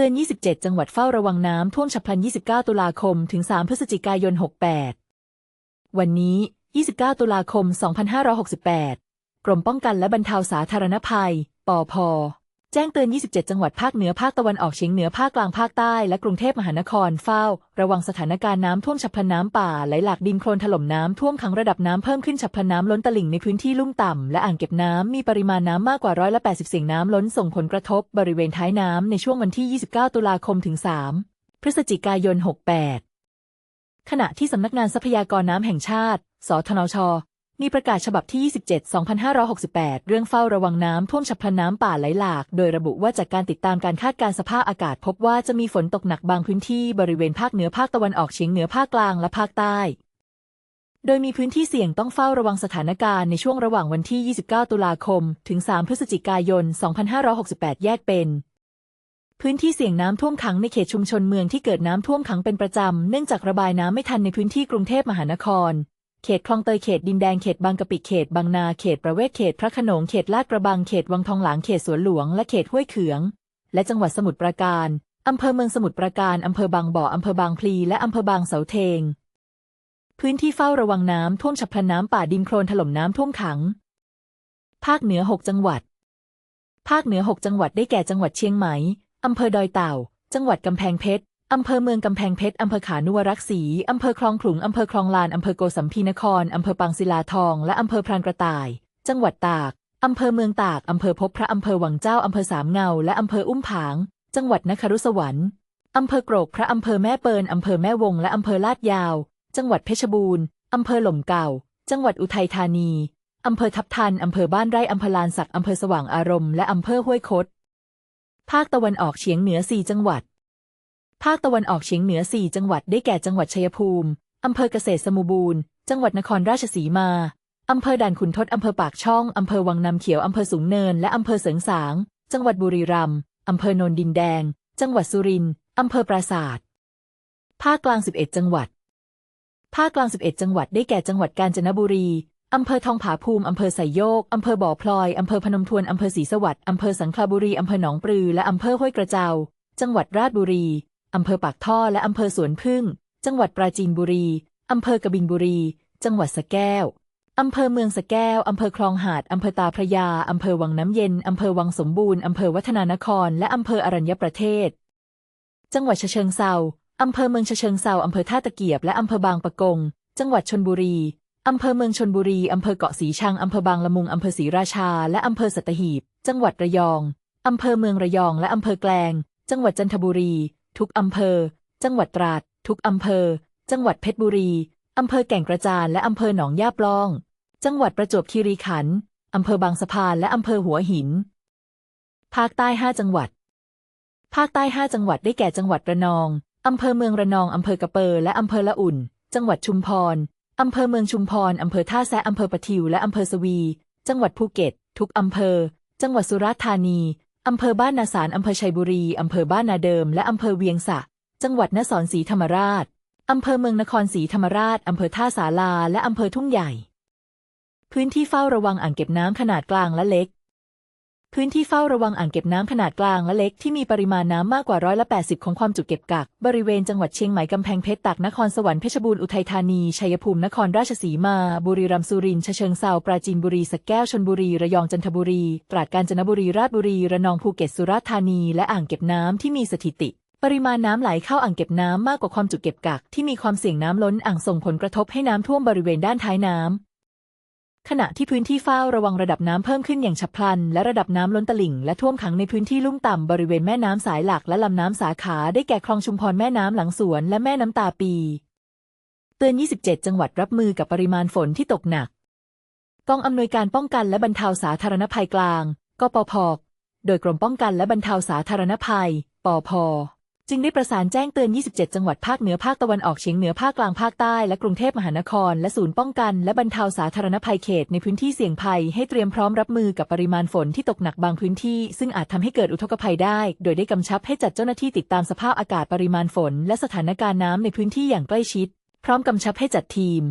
เตือน 27 จังหวัดเฝ้าระวังน้ำท่วมฉับพลัน 29 ตุลาคม ถึง 3 พฤศจิกายน 68 วันนี้ 29 ตุลาคม 2568 กรมป้องกันและบรรเทาสาธารณภัย ปอพ แจ้งเตือน 27 จังหวัดภาคเหนือภาคตะวันออกเฉียงเหนือภาคกลางภาคใต้และกรุงเทพมหานครเฝ้า ระวังสถานการณ์น้ำท่วมฉับพลันน้ำป่าไหลหลากดินโคลนถล่มน้ำท่วมขังระดับน้ำเพิ่มขึ้นฉับพลันน้ำล้นตลิ่งในพื้นที่ลุ่มต่ำและอ่างเก็บน้ำมีปริมาณน้ำมากกว่าร้อยละ80 เสียงน้ำล้นส่งผลกระทบบริเวณท้ายน้ำในช่วงวันที่ 29 ตุลาคมถึง 3 พฤศจิกายน 68 ขณะที่สำนักงานทรัพยากรน้ำแห่งชาติ สทนช มีประกาศฉบับที่ 27 2568 เรื่องเฝ้าระวังน้ำท่วมฉับพลันน้ำป่าไหลหลาก โดยระบุว่าจากการติดตามการคาดการสภาพอากาศ พบว่าจะมีฝนตกหนักบางพื้นที่บริเวณภาคเหนือภาคตะวันออกเฉียงเหนือภาคกลางและภาคใต้ โดยมีพื้นที่เสี่ยงต้องเฝ้าระวังสถานการณ์ในช่วงระหว่างวันที่ 29 ตุลาคม ถึง 3 พฤศจิกายน 2568 แยกเป็นพื้นที่เสี่ยงน้ำท่วมขังในเขตชุมชนเมืองที่เกิดน้ำท่วมขังเป็นประจำ เนื่องจากระบายน้ำไม่ทันในพื้นที่กรุงเทพมหานคร เขตคลองเตยเขตดินแดงเขตบางกะปิเขตบางนาเขตประเวศเขตพระขนงเขตลาดกระบังเขตวังทองหลางเขตสวนหลวงและเขตห้วยเขือง และจังหวัดสมุทรปราการอำเภอเมืองสมุทรปราการอำเภอบางบ่ออำเภอบางพลีและอำเภอบางเสาเทง พื้นที่เฝ้าระวังน้ำท่วมฉับพลันน้ำป่าดินโคลนถล่มน้ำท่วมขัง ภาคเหนือ 6 จังหวัด ภาคเหนือ 6 จังหวัดได้แก่จังหวัดเชียงใหม่อำเภอดอยเต่า จังหวัดกำแพงเพชร อำเภอเมืองกำแพงเพชร อำเภอขานุวรักษี อำเภอคลองขลุง อำเภอคลองลาน อำเภอโกสัมพีนคร อำเภอปางศิลาทอง และอำเภอพรานกระต่าย จังหวัดตาก อำเภอเมืองตาก อำเภอพบพระ อำเภอหวังเจ้า อำเภอสามเงา และอำเภออุ้มผาง จังหวัดนครสวรรค์ อำเภอโกรกพระ อำเภอแม่เปิลอำเภอแม่วง และอำเภอลาดยาว จังหวัดเพชรบูรณ์ อำเภอหล่มเก่า จังหวัดอุทัยธานี อำเภอทับทัน อำเภอบ้านไร่ อำเภอลานสัก อำเภอสว่างอารมณ์ และอำเภอห้วยคด ภาคตะวันออกเฉียงเหนือ 4 จังหวัด ภาคตะวันออกเฉียงเหนือ 4 จังหวัดได้แก่จังหวัดชัยภูมิ อำเภอเกษตรสมุบูรณ์ จังหวัดนครราชสีมา อำเภอด่านขุนทด อำเภอปากช่อง อำเภอวังน้ำเขียว อำเภอสูงเนิน และอำเภอเสริงสาง จังหวัดบุรีรัมย์ อำเภอโนนดินแดง จังหวัดสุรินทร์ อำเภอปราศาสาทภาคกลาง 11 จังหวัด ภาคกลาง 11 จังหวัด ได้แก่ จังหวัดกาญจนบุรี อำเภอทองผาภูมิ อำเภอไสยโยก อำเภอบ่อพลอย อำเภอพนมทวน อำเภอศรีสวัสดิ์ อำเภอสังขลาบุรี อำเภอหนองปลือ และอำเภอห้วยกระเจ้าจังหวัดราชบุรี อำเภอปากท่อและอำเภอสวนพึ่ง จังหวัดปราจีนบุรี อำเภอกบินบุรี จังหวัดสะแก้ว อำเภอเมืองสะแก้ว อำเภอคลองหาด อำเภอตาพระยา อำเภอวังน้ำเย็น อำเภอวังสมบูรณ์ อำเภอวัฒนานคร และอำเภออรัญญประเทศ จังหวัดเชิงเซาอำเภอเมืองเชิงเซาอำเภอท่าตะเกียบ และอำเภอบางปะกง จังหวัดชนบุรี อำเภอเมืองชนบุรี อำเภอเกาะสีชัง อำเภอบางละมุง อำเภอศรีราชา และอำเภอสัตหีบ จังหวัดระยอง อำเภอเมืองระยอง และอำเภอแกลง จังหวัดจันทบุรี ทุกอำเภอ จังหวัดตราด ทุกอำเภอ จังหวัดเพชรบุรี อำเภอแก่งกระจานและอำเภอหนองยาปล่อง จังหวัดประจวบคีรีขันธ์อำเภอบางสะพานและอำเภอหัวหิน ภาคใต้5จังหวัด ภาคใต้5จังหวัดได้แก่จังหวัดระนอง อำเภอเมืองระนอง อำเภอกระเปอและอำเภอละอุ่น จังหวัดชุมพร อำเภอเมืองชุมพร อำเภอท่าแซะอำเภอปะทิว และอำเภอสวี จังหวัดภูเก็ต ทุกอำเภอ จังหวัดสุราษฎร์ธานี อำเภอบ้านนาสารอำเภอชัยบุรี อำเภอบ้านนาเดิม และอำเภอเวียงสะ จังหวัดนครศรีธรรมราช อำเภอเมืองนครศรีธรรมราช อำเภอท่าสาราและอำเภอทุ่งใหญ่ พื้นที่เฝ้าระวังอ่างเก็บน้ำขนาดกลางและเล็ก พื้นที่เฝ้าระวังอ่างเก็บน้ำขนาดกลางและเล็กที่มีปริมาณน้ำมากกว่าร้อยละ 80 ของความจุเก็บกัก บริเวณจังหวัดเชียงใหม่กำแพงเพชรตากนครสวรรค์เพชรบูรณ์อุทัยธานี ชัยภูมินครราชสีมา บุรีรัมย์สุรินทร์เชิงเซาปราจีนบุรีสระแก้วชลบุรีระยองจันทบุรี ตราดกาญจนบุรีราชบุรี ระนองภูเก็ตสุราษฎร์ธานี และอ่างเก็บน้ำที่มีสถิติ ปริมาณน้ำไหลเข้าอ่างเก็บน้ำมากกว่าความจุเก็บกักที่มีความเสี่ยงน้ำล้นอ่างส่งผลกระทบให้น้ำท่วมบริเวณด้านท้ายน้ำ ขณะที่พื้นที่เฝ้าระวังระดับน้ำเพิ่มขึ้นอย่างฉับพลัน และระดับน้ำล้นตลิ่ง และท่วมขังในพื้นที่ลุ่มต่ำบริเวณแม่น้ำสายหลักและลำน้ำสาขาได้แก่คลองชุมพรแม่น้ำหลังสวนและแม่น้ำตาปี เตือน 27 จังหวัดรับมือกับปริมาณฝนที่ตกหนัก กองอำนวยการป้องกันและบรรเทาสาธารณภัยกลาง กปพ โดยกรมป้องกันและบรรเทาสาธารณภัย ปพ จึงได้ประสานแจ้งเตือน 27 จังหวัดภาคเหนือภาคตะวันออกเฉียงเหนือภาคกลางภาคใต้และกรุงเทพมหานคร และศูนย์ป้องกัน และบรรเทาสาธารณภัยเขตในพื้นที่เสี่ยงภัย ให้เตรียมพร้อมรับมือกับปริมาณฝนที่ตกหนักบางพื้นที่ ซึ่งอาจทำให้เกิดอุทกภัยได้ โดยได้กำชับให้จัดเจ้าหน้าที่ติดตามสภาพอากาศปริมาณฝน และสถานการณ์น้ำในพื้นที่อย่างใกล้ชิด พร้อมกำชับให้จัดทีม